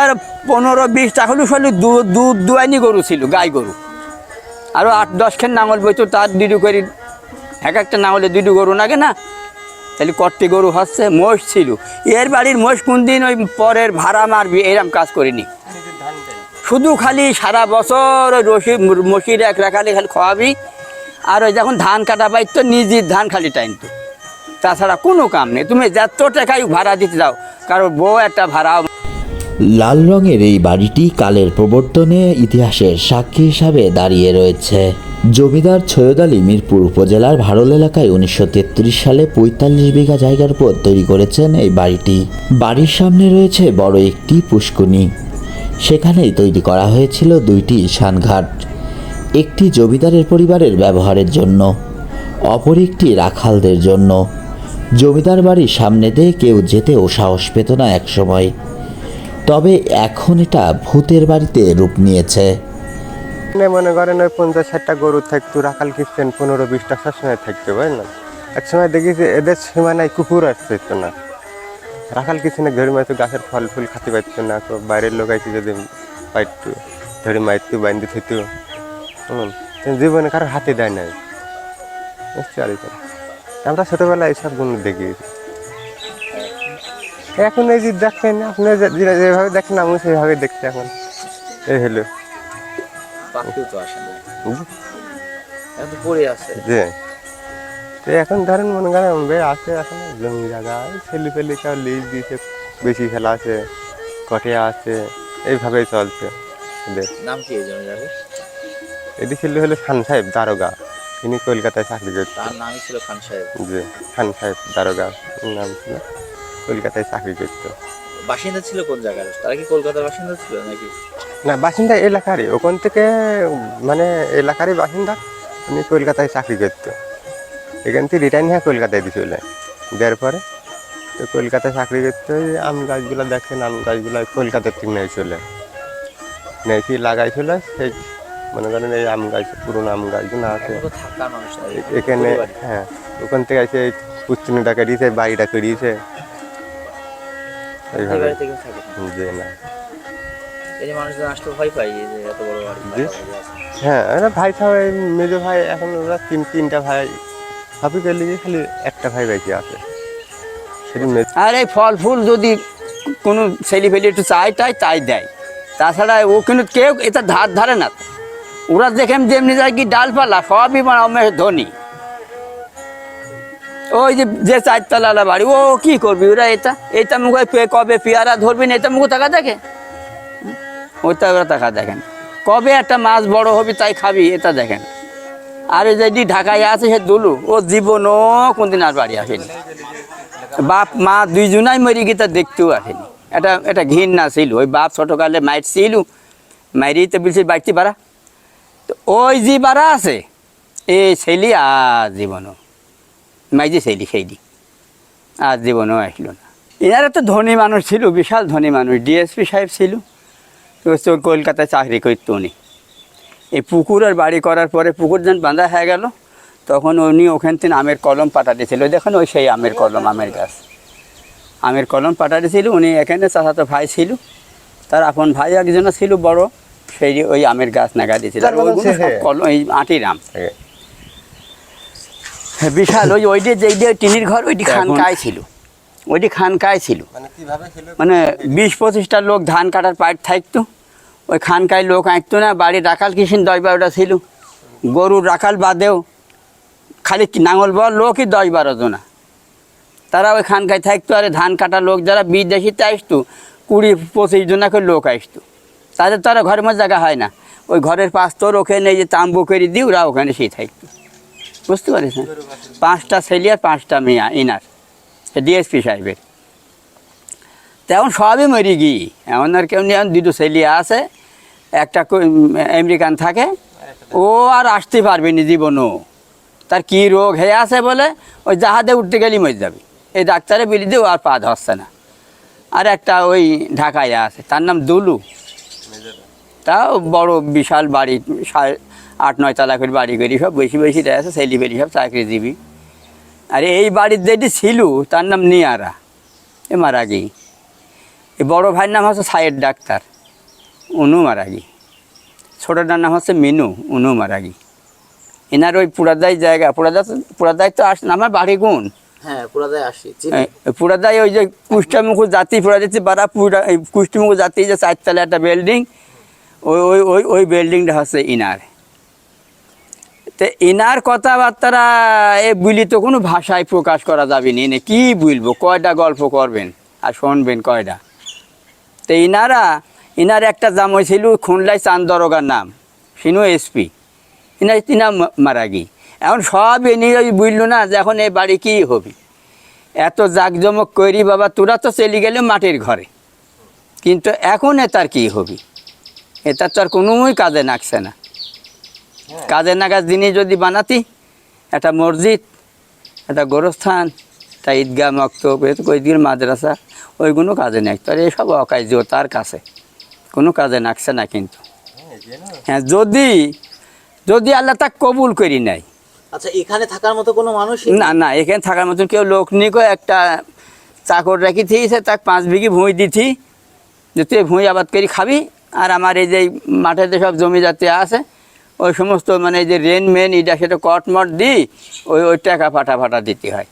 তার পনেরো বিশটা হলু হলু দুধ দুধ দুয়ানি গরু ছিল, গাই গরু। আরও আট দশখান নাঙল বইতো, তার দুটো করে এক একটা নাঙলে দুটো গরু লাগে না? তাহলে কট্টি গরু হচ্ছে মোষ ছিল। এর বাড়ির মোষ কোন দিন ওই পরের ভাড়া মারবি, এরম কাজ করিনি। শুধু খালি সারা বছর ওই রশি, মশির এক রাখালি খালি খাওয়াবি আর ওই যখন ধান কাটা পাই তো নিজের ধান খালি টাইনতো তাছাড়া কোনো কাম নেই। তুমি যত টাকাই ভাড়া দিতে দাও কারণ বউ একটা ভাড়া লাল রঙের এই বাড়িটি কালের প্রবর্তনে ইতিহাসের সাক্ষী হিসাবে দাঁড়িয়ে রয়েছে। জমিদার সৈয়দ আলী মিরপুর উপজেলার ভারল এলাকায় উনিশশো তেত্রিশ সালে পঁয়তাল্লিশ বিঘা জায়গার উপর তৈরি করেছেন এই বাড়িটি। বাড়ির সামনে রয়েছে বড় একটি পুষ্কুনি সেখানেই তৈরি করা হয়েছিল দুইটি শানঘাট একটি জমিদারের পরিবারের ব্যবহারের জন্য, অপর একটি রাখালদের জন্য। জমিদার বাড়ির সামনে দিয়ে কেউ যেতেও সাহস পেত না একসময়। তবে এখন এটা ভূতের বাড়িতে রূপ নিয়েছে। মনে করেন ওই পঞ্চাশ ষাটটা গরু থাকতো, রাখাল কিনতেন পনেরো বিশটা সবসময় থাকতো বুঝলেন এক সময় দেখি যে এদের সীমানায় কুকুর হতো না। রাখাল কিছু না ধরে মাইতো গাছের ফল ফুল খাতে পারতো না, তো বাইরের লোক আইতে যদি পাইতো ধরে মাইতো বান্ধি থইতো জীবনে কারোর হাতে দেয় নাই। আমরা ছোটবেলায় এইসব গুণ দেখিয়েছি। এখন এই যে দেখেন আপনি যেভাবে দেখেন আমি সেইভাবে দেখছি এখন। এই হলো। পাখিও তো আসে না। এখন পড়ে আছে। যে তো এখন ধরেন মনে করেন আছে এখন জমি জায়গা ছেলে ফেলে কেউ লিজ দিয়েছে বেশি খেলা আছে কটে আছে এইভাবেই চলছে। নাম কি এই জমিদারের এটি ছেলে হলো খান সাহেব দারোগা। তিনি কলকাতায় চাকরি করতেন। তার নামই ছিল খান সাহেব। যে খান সাহেব দারোগা। নাম ছিল কলকাতায় চাকরি করতো। বাসিন্দা ছিল কোন জায়গার তারা কি কলকাতার বাসিন্দা ছিল নাকি? না বাসিন্দা এলাকারই। ওখান থেকে মানে এলাকারই বাসিন্দা। উনি কলকাতায় চাকরি করতো। এখান থেকে রিটার্ন হয়ে কলকাতায় দিয়ে চলে। দেওয়ার পরে তো কলকাতায় চাকরি করতে আম গাছগুলো দেখেন আম গাছগুলো কলকাতার থেকে নিয়ে চলে। নিয়ে কি লাগাইছিল সেই মনে করেন এই আম গাছ পুরোনো আম গাছগুলো আছে। এখন নাই। হ্যাঁ ওখান থেকে এসে এই পুস্তিনিটাকে দিয়েছে বাড়িটা করিয়েছে এইভাবে না। এই মানুষজন ভয় পাই যে এত বড় বাড়ি। হ্যাঁ ভাই সবাই মেজো ভাই এখন ওরা তিন তিনটা ভাই। সবই গেলে খালি একটা ভাই বেঁচে আছে। আর এই ফল ফুল যদি কোনো ছেলে ফেলে একটু চাই টাই তাই দেয়। তাছাড়া ও কিন্তু কেউ এটা ধার ধারে না। ওরা দেখেন যেমনি যায় কি ডালপালা সবই মানে ধনী। ওই যে যে চারতলা বাড়ি, ও কি করবি? ওরা এটা এটা মুখে কবে পেয়ারা ধরবি না, এটা মুখে টাকা দেখে? ওইটা ওরা টাকা দেখেন কবে একটা মাছ বড় হবি তাই খাবি, এটা দেখেন আর এই যদি ঢাকায় আছে, সে দুলু, ও জীবনও কোনদিন আর বাড়ি আসেনি। বাপ, মা দুইজনাই মরি গিয়ে দেখতেও আসেনি। এটা এটা ঘৃণা ছিল, ওই বাপ ছোটকালে ছিল মাইরি তো বলছি, বাড়তি বাড়া তো ওই যে বাড়া আছে, এই ছেলি আর জীবনও মাই যে ছেলি সেইলি আর জীবনও আসলো না। এনারা তো ধনী মানুষ ছিল বিশাল ধনী মানুষ ডিএসপি সাহেব ছিল। তো কলকাতায় চাকরি করতো উনি এই পুকুরের বাড়ি করার পরে পুকুর যেন বাঁধা হয়ে গেল তখন উনি ওখান থেকে আমের কলম পাঠা দিয়েছিল দেখুন ওই সেই আমের কলম আমের গাছ। আমের কলম পাঠা দিয়েছিল উনি এখানে চাচাতো ভাই ছিল তার আপন ভাই একজন ছিল বড় সেই ওই আমের গাছ নাগা দিয়েছিল আর কলম এই আটির আম। বিশাল ওই ওইটি যেইটি টিনির ঘর ওইটি খানকায় ছিল। ওইটি খানকায় ছিল। মানে ছিল? মানে বিশ পঁচিশটা লোক ধান কাটার পাইট থাকতো। ওই খানকায় লোক আঁকতো না বাড়ির রাখাল কিসিন দশ বারোটা ছিল। গরুর রাখাল বাদেও খালি নাঙল বল লোকই দশ বারো জনা। তারা ওই খানকায় থাকতো আর ধান কাটা লোক যারা বিদেশিতে আসতো কুড়ি পঁচিশ জনা করে লোক আসতো। তাদের তো আর ঘরের মধ্যে জায়গা হয় না। ওই ঘরের পাশ তোর ওখানে এই যে তাম্বু করে দিই ওরা ওখানে সেই থাকতো। বুঝতে পারিস না? পাঁচটা ছেলে আর পাঁচটা মেয়া, ইনার। ডিএসপি সাহেবের। তেমন সবই মরি গি এমন আর কেউ নেই দুটো ছেলে আছে, একটা আমেরিকান থাকে, ও আর আসতে পারবে না জীবনও। তার কি রোগ হয়ে আছে বলে, ওই জাহাজে উঠতে গেলে মরে যাবে। এই ডাক্তারে বিলি দিয়ে ও আর পা ধরছে না। আর একটা ওই ঢাকায় আছে, তার নাম দুলু। তাও বড় বিশাল বাড়ি আট নয় তলা করে বাড়ি করি সব বেশি বেশি আছে ছেলে বেরি সব চাকরিজীবী। আর এই বাড়ির যেটি ছিল তার নাম নিয়ারা এ মারা গেই। এই বড় ভাইয়ের নাম হচ্ছে সাইয়ের ডাক্তার উনু মারাগি ছোটোটার নাম হচ্ছে মিনু উনু মারাগি এনার ওই পুরাদাই জায়গা পুরাদা পুরাদাই তো আস আমার বাড়ি গুণ হ্যাঁ পুরাদায় আসি পুরাদাই ওই যে কুষ্টামুখু জাতি পুরাদাইতে বারা পুরা কুষ্টামুখু জাতি যে চারতলা একটা বিল্ডিং ওই ওই ওই ওই বিল্ডিংটা হচ্ছে ইনার। তো ইনার কথাবার্তারা, এ বুলি তো কোনো ভাষায় প্রকাশ করা যাবে না। নি কি বলব কয়টা গল্প করবেন? আর শুনবেন কয়টা তো এনারা এনার একটা জামাই ছিল খুনলাই দরগার নাম, সিনু এসপি ইনার তিনা মারা গি। এখন সব এ নিয়ে বুঝলো না যে এখন এই বাড়ি কী হবে? এত জাকজমক করি বাবা, তোরা তো চলে গেলে মাটির ঘরে। কিন্তু এখন এ তার কী হবে? এটা তো আর কোনোই কাজে নাকছে না। কাজে নাগাজ জিনিস যদি বানাতি একটা মসজিদ একটা গোরস্থান একটা ঈদগাহ মক্তব ওইদিকে মাদ্রাসা ওইগুলো কাজে নাকতো আর এসব অকার্য তার কাছে। কোনো কাজে নাকছে না কিন্তু। হ্যাঁ যদি যদি আল্লাহ তা কবুল করি নাই। আচ্ছা এখানে থাকার মতো কোনো মানুষ না না এখানে থাকার মতন কেউ লোক নিয়ে কয় একটা চাকর রাখি থিয়েছে তাকে পাঁচ বিঘি ভুঁই দিছি যে তুই ভুঁই আবাদ করে খাবি আর আমার এই যে মাঠেতে সব জমি জাতি আছে ওই সমস্ত মানে যে রেন মেন এটা সেটা কটমট দিই, ওই ওই টাকা ফাটা ফাটা দিতে হয়।